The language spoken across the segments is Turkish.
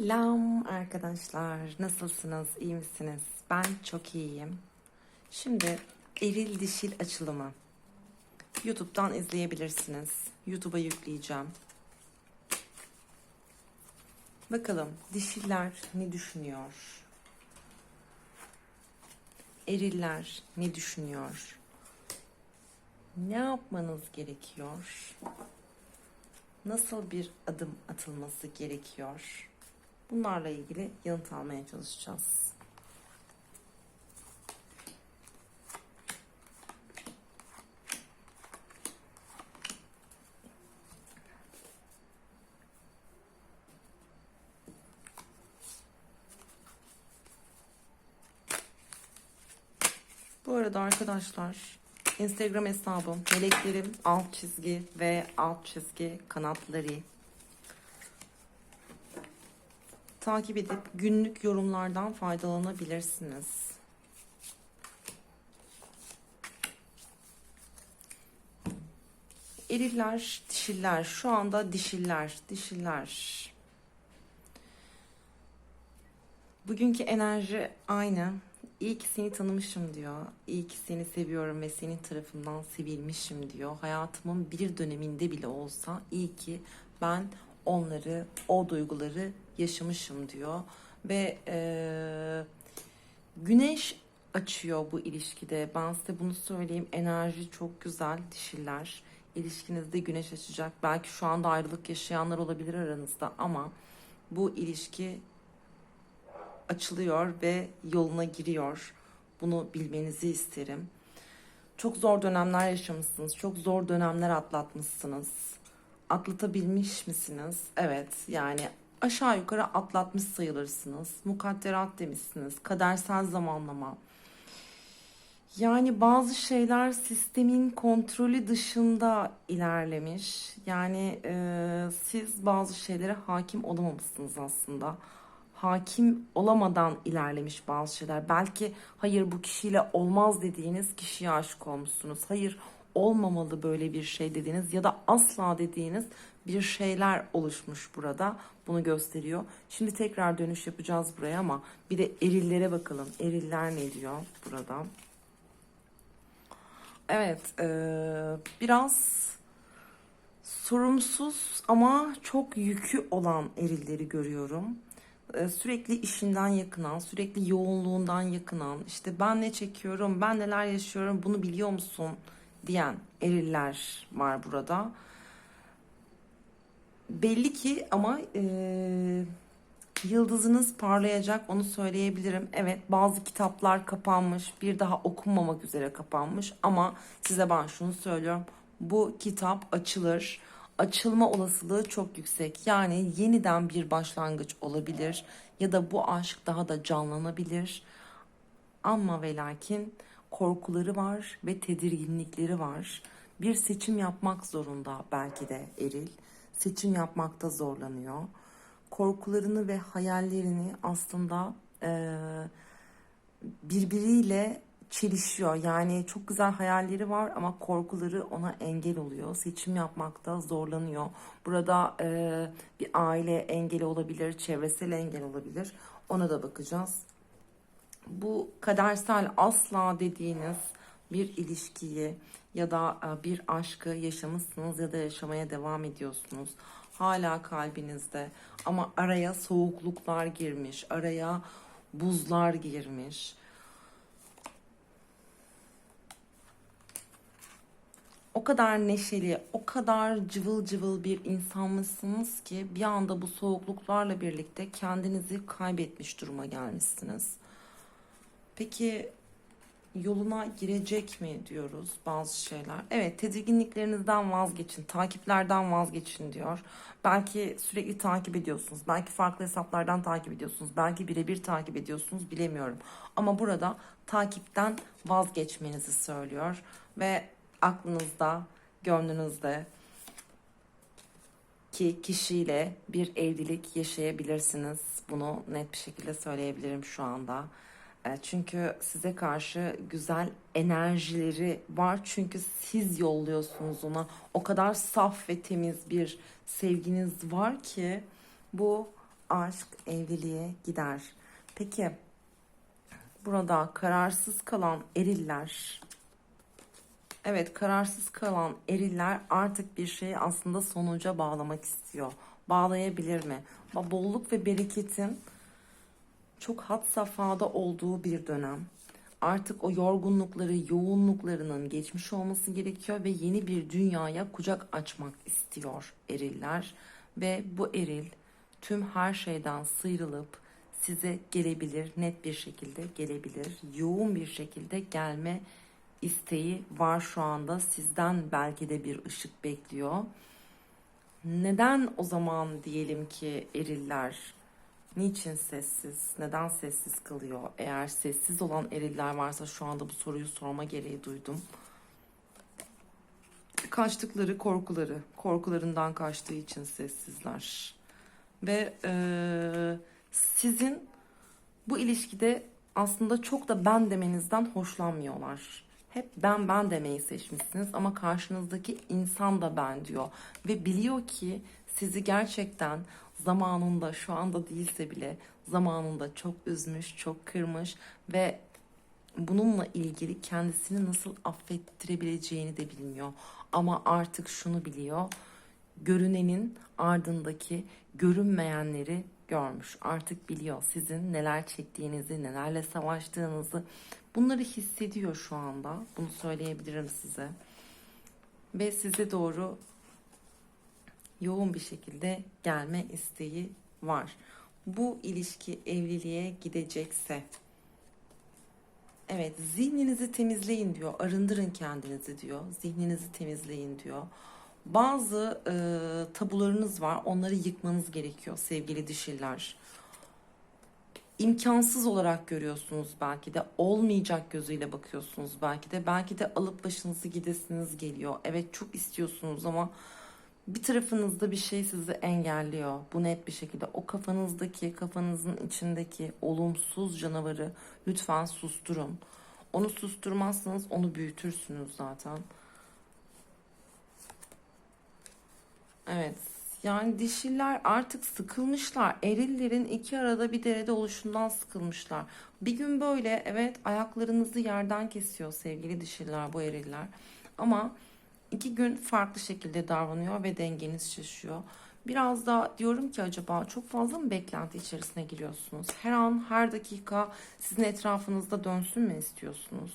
Selam arkadaşlar. Nasılsınız? İyi misiniz? Ben çok iyiyim. Şimdi eril dişil açılımı. YouTube'dan izleyebilirsiniz. YouTube'a yükleyeceğim. Bakalım dişiller ne düşünüyor? Eriller ne düşünüyor? Ne yapmanız gerekiyor? nasıl bir adım atılması gerekiyor? Bunlarla ilgili yanıt almaya çalışacağız. Bu arada arkadaşlar Instagram hesabım meleklerim alt çizgi ve alt çizgi kanatları takip edip günlük yorumlardan faydalanabilirsiniz. Eriller, dişiller. Şu anda dişiller, dişiller. Bugünkü enerji aynı. İyi ki seni tanımışım diyor. İyi ki seni seviyorum ve senin tarafından sevilmişim diyor. Hayatımın bir döneminde bile olsa iyi ki ben onları, o duyguları yaşamışım diyor. Ve e, güneş açıyor bu ilişkide. Ben size bunu söyleyeyim. Enerji çok güzel dişiler. İlişkinizde güneş açacak. Belki şu anda ayrılık yaşayanlar olabilir aranızda ama bu ilişki açılıyor ve yoluna giriyor. Bunu bilmenizi isterim. Çok zor dönemler yaşamışsınız. Çok zor dönemler atlatmışsınız. Atlatabilmiş misiniz? Evet yani aşağı yukarı atlatmış sayılırsınız. Mukadderat demişsiniz. Kadersel zamanlama. Yani bazı şeyler sistemin kontrolü dışında ilerlemiş. Yani e, siz bazı şeylere hakim olamamışsınız aslında hakim olamadan ilerlemiş bazı şeyler. Belki hayır bu kişiyle olmaz dediğiniz kişiye aşık olmuşsunuz. Hayır olmamalı böyle bir şey dediğiniz ya da asla dediğiniz bir şeyler oluşmuş burada. Bunu gösteriyor. Şimdi tekrar dönüş yapacağız buraya ama bir de erillere bakalım. Eriller ne diyor burada? Evet, ee, biraz sorumsuz ama çok yükü olan erilleri görüyorum. E, sürekli işinden yakınan, sürekli yoğunluğundan yakınan, işte ben ne çekiyorum, ben neler yaşıyorum bunu biliyor musun diyen eriller var burada. Belli ki ama e, yıldızınız parlayacak onu söyleyebilirim. Evet bazı kitaplar kapanmış, bir daha okunmamak üzere kapanmış ama size ben şunu söylüyorum. Bu kitap açılır açılma olasılığı çok yüksek. Yani yeniden bir başlangıç olabilir ya da bu aşk daha da canlanabilir. Ama ve lakin korkuları var ve tedirginlikleri var. Bir seçim yapmak zorunda belki de Eril. Seçim yapmakta zorlanıyor. Korkularını ve hayallerini aslında e, birbiriyle çelişiyor. Yani çok güzel hayalleri var ama korkuları ona engel oluyor. Seçim yapmakta zorlanıyor. Burada e, bir aile engeli olabilir, çevresel engel olabilir. Ona da bakacağız. Bu kadersel asla dediğiniz bir ilişkiyi ya da e, bir aşkı yaşamışsınız ya da yaşamaya devam ediyorsunuz. Hala kalbinizde ama araya soğukluklar girmiş, araya buzlar girmiş o kadar neşeli, o kadar cıvıl cıvıl bir insanmışsınız ki bir anda bu soğukluklarla birlikte kendinizi kaybetmiş duruma gelmişsiniz. Peki yoluna girecek mi diyoruz bazı şeyler. Evet tedirginliklerinizden vazgeçin, takiplerden vazgeçin diyor. Belki sürekli takip ediyorsunuz, belki farklı hesaplardan takip ediyorsunuz, belki birebir takip ediyorsunuz bilemiyorum. Ama burada takipten vazgeçmenizi söylüyor ve aklınızda, gönlünüzde ki kişiyle bir evlilik yaşayabilirsiniz. Bunu net bir şekilde söyleyebilirim şu anda. E, çünkü size karşı güzel enerjileri var. Çünkü siz yolluyorsunuz ona. O kadar saf ve temiz bir sevginiz var ki bu aşk evliliğe gider. Peki burada kararsız kalan eriller Evet, kararsız kalan eriller artık bir şeyi aslında sonuca bağlamak istiyor. Bağlayabilir mi? Bolluk ve bereketin çok had safhada olduğu bir dönem. Artık o yorgunlukları, yoğunluklarının geçmiş olması gerekiyor ve yeni bir dünyaya kucak açmak istiyor eriller. Ve bu eril tüm her şeyden sıyrılıp size gelebilir, net bir şekilde gelebilir, yoğun bir şekilde gelme isteği var şu anda. Sizden belki de bir ışık bekliyor. Neden o zaman diyelim ki eriller niçin sessiz? Neden sessiz kalıyor? Eğer sessiz olan eriller varsa şu anda bu soruyu sorma gereği duydum. Kaçtıkları korkuları, korkularından kaçtığı için sessizler. Ve eee, sizin bu ilişkide aslında çok da ben demenizden hoşlanmıyorlar. Hep ben ben demeyi seçmişsiniz ama karşınızdaki insan da ben diyor. Ve biliyor ki sizi gerçekten zamanında şu anda değilse bile zamanında çok üzmüş, çok kırmış ve bununla ilgili kendisini nasıl affettirebileceğini de bilmiyor. Ama artık şunu biliyor. Görünenin ardındaki görünmeyenleri görmüş. Artık biliyor sizin neler çektiğinizi, nelerle savaştığınızı. Bunları hissediyor şu anda. Bunu söyleyebilirim size. Ve size doğru yoğun bir şekilde gelme isteği var. Bu ilişki evliliğe gidecekse Evet, zihninizi temizleyin diyor. Arındırın kendinizi diyor. Zihninizi temizleyin diyor. Bazı e, tabularınız var. Onları yıkmanız gerekiyor sevgili dişiler. İmkansız olarak görüyorsunuz belki de. Olmayacak gözüyle bakıyorsunuz belki de. Belki de alıp başınızı gidesiniz geliyor. Evet çok istiyorsunuz ama bir tarafınızda bir şey sizi engelliyor. Bu net bir şekilde. O kafanızdaki, kafanızın içindeki olumsuz canavarı lütfen susturun. Onu susturmazsanız onu büyütürsünüz zaten. Evet. Yani dişiler artık sıkılmışlar. Erillerin iki arada bir derede oluşundan sıkılmışlar. Bir gün böyle evet ayaklarınızı yerden kesiyor sevgili dişiler bu eriller. Ama iki gün farklı şekilde davranıyor ve dengeniz şaşıyor. Biraz da diyorum ki acaba çok fazla mı beklenti içerisine giriyorsunuz? Her an, her dakika sizin etrafınızda dönsün mü istiyorsunuz?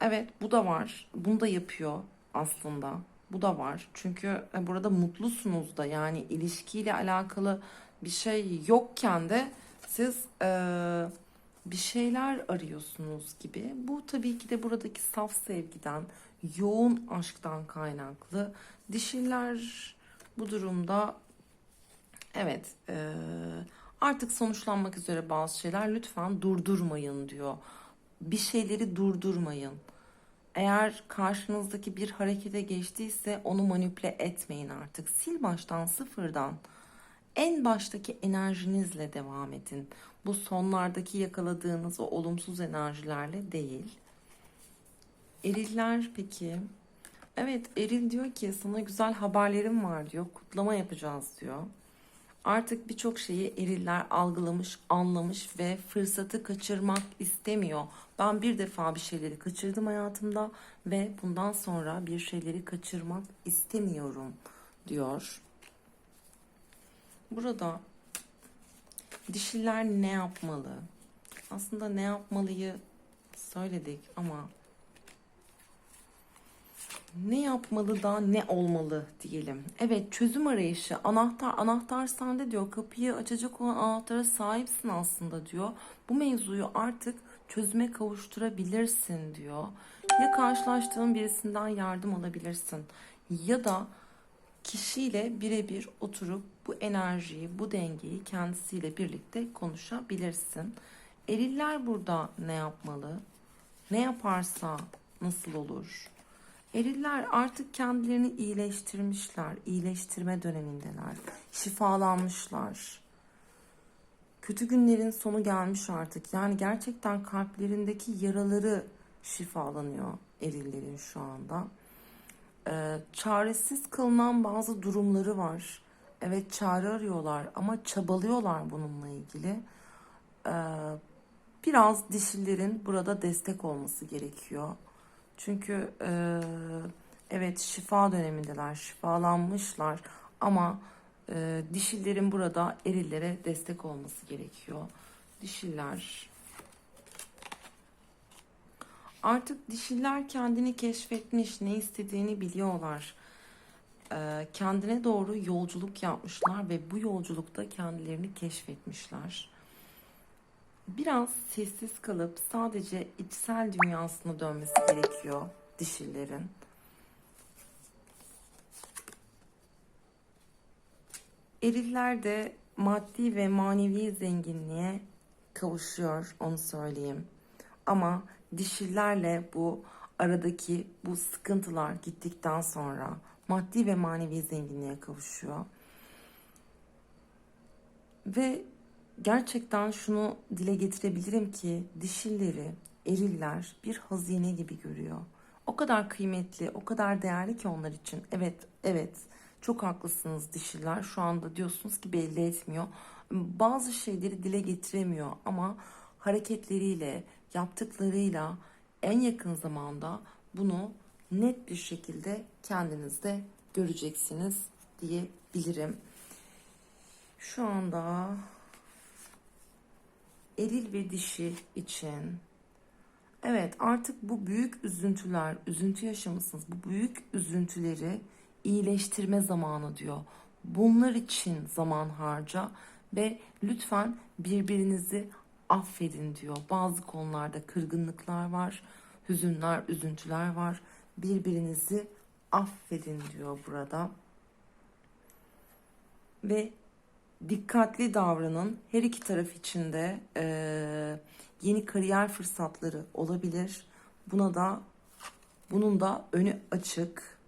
Evet, bu da var. Bunu da yapıyor aslında. Bu da var. Çünkü e, burada mutlusunuz da yani ilişkiyle alakalı bir şey yokken de siz eee, bir şeyler arıyorsunuz gibi. Bu tabii ki de buradaki saf sevgiden, yoğun aşktan kaynaklı. Dişiler bu durumda evet eee, artık sonuçlanmak üzere bazı şeyler lütfen durdurmayın diyor. Bir şeyleri durdurmayın. Eğer karşınızdaki bir harekete geçtiyse onu manipüle etmeyin artık. Sil baştan sıfırdan en baştaki enerjinizle devam edin. Bu sonlardaki yakaladığınız o olumsuz enerjilerle değil. Eriller peki? Evet Eril diyor ki sana güzel haberlerim var diyor. Kutlama yapacağız diyor. Artık birçok şeyi eriller algılamış, anlamış ve fırsatı kaçırmak istemiyor. Ben bir defa bir şeyleri kaçırdım hayatımda ve bundan sonra bir şeyleri kaçırmak istemiyorum diyor. Burada dişiler ne yapmalı? Aslında ne yapmalıyı söyledik ama ne yapmalı da ne olmalı diyelim. Evet çözüm arayışı anahtar anahtar sende diyor kapıyı açacak olan anahtara sahipsin aslında diyor. Bu mevzuyu artık çözüme kavuşturabilirsin diyor. Ya karşılaştığın birisinden yardım alabilirsin ya da kişiyle birebir oturup bu enerjiyi, bu dengeyi kendisiyle birlikte konuşabilirsin. Eriller burada ne yapmalı? Ne yaparsa nasıl olur? Eriller artık kendilerini iyileştirmişler. iyileştirme dönemindeler. Şifalanmışlar. Kötü günlerin sonu gelmiş artık. Yani gerçekten kalplerindeki yaraları şifalanıyor erillerin şu anda. Ee, çaresiz kalınan bazı durumları var. Evet çare arıyorlar ama çabalıyorlar bununla ilgili. Ee, biraz dişillerin burada destek olması gerekiyor. Çünkü e, evet şifa dönemindeler, şifalanmışlar ama e, dişillerin burada erillere destek olması gerekiyor. Dişiller artık dişiller kendini keşfetmiş, ne istediğini biliyorlar. Ee, kendine doğru yolculuk yapmışlar ve bu yolculukta kendilerini keşfetmişler. Biraz sessiz kalıp sadece içsel dünyasına dönmesi gerekiyor dişillerin. Eriller de maddi ve manevi zenginliğe kavuşuyor onu söyleyeyim. Ama dişillerle bu aradaki bu sıkıntılar gittikten sonra maddi ve manevi zenginliğe kavuşuyor. Ve gerçekten şunu dile getirebilirim ki dişilleri, eriller bir hazine gibi görüyor. O kadar kıymetli, o kadar değerli ki onlar için. Evet, evet. Çok haklısınız dişiler. Şu anda diyorsunuz ki belli etmiyor. Bazı şeyleri dile getiremiyor ama hareketleriyle, yaptıklarıyla en yakın zamanda bunu net bir şekilde kendinizde göreceksiniz diyebilirim. Şu anda eril ve dişi için evet artık bu büyük üzüntüler, üzüntü yaşamışsınız. Bu büyük üzüntüleri iyileştirme zamanı diyor. Bunlar için zaman harca ve lütfen birbirinizi affedin diyor. Bazı konularda kırgınlıklar var, hüzünler, üzüntüler var. Birbirinizi affedin diyor burada. Ve dikkatli davranın. Her iki taraf için de eee, yeni kariyer fırsatları olabilir. Buna da bunun da önü açık.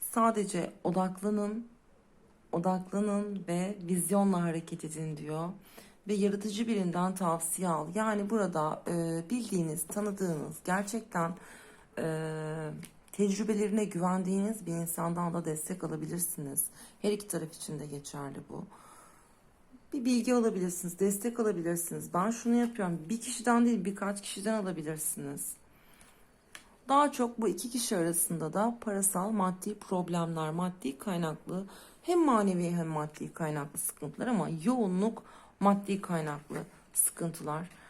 Sadece odaklanın, odaklanın ve vizyonla hareket edin diyor. Ve yaratıcı birinden tavsiye al. Yani burada e, bildiğiniz, tanıdığınız, gerçekten e, tecrübelerine güvendiğiniz bir insandan da destek alabilirsiniz. Her iki taraf için de geçerli bu. Bir bilgi alabilirsiniz, destek alabilirsiniz. Ben şunu yapıyorum. Bir kişiden değil birkaç kişiden alabilirsiniz. Daha çok bu iki kişi arasında da parasal maddi problemler, maddi kaynaklı hem manevi hem maddi kaynaklı sıkıntılar ama yoğunluk maddi kaynaklı sıkıntılar.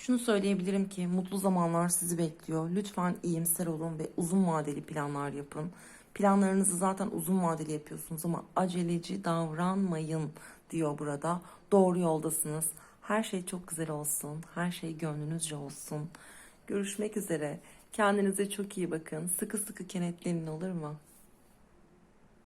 Şunu söyleyebilirim ki mutlu zamanlar sizi bekliyor. Lütfen iyimser olun ve uzun vadeli planlar yapın. Planlarınızı zaten uzun vadeli yapıyorsunuz ama aceleci davranmayın diyor burada. Doğru yoldasınız. Her şey çok güzel olsun. Her şey gönlünüzce olsun. Görüşmek üzere. Kendinize çok iyi bakın. Sıkı sıkı kenetlenin olur mu?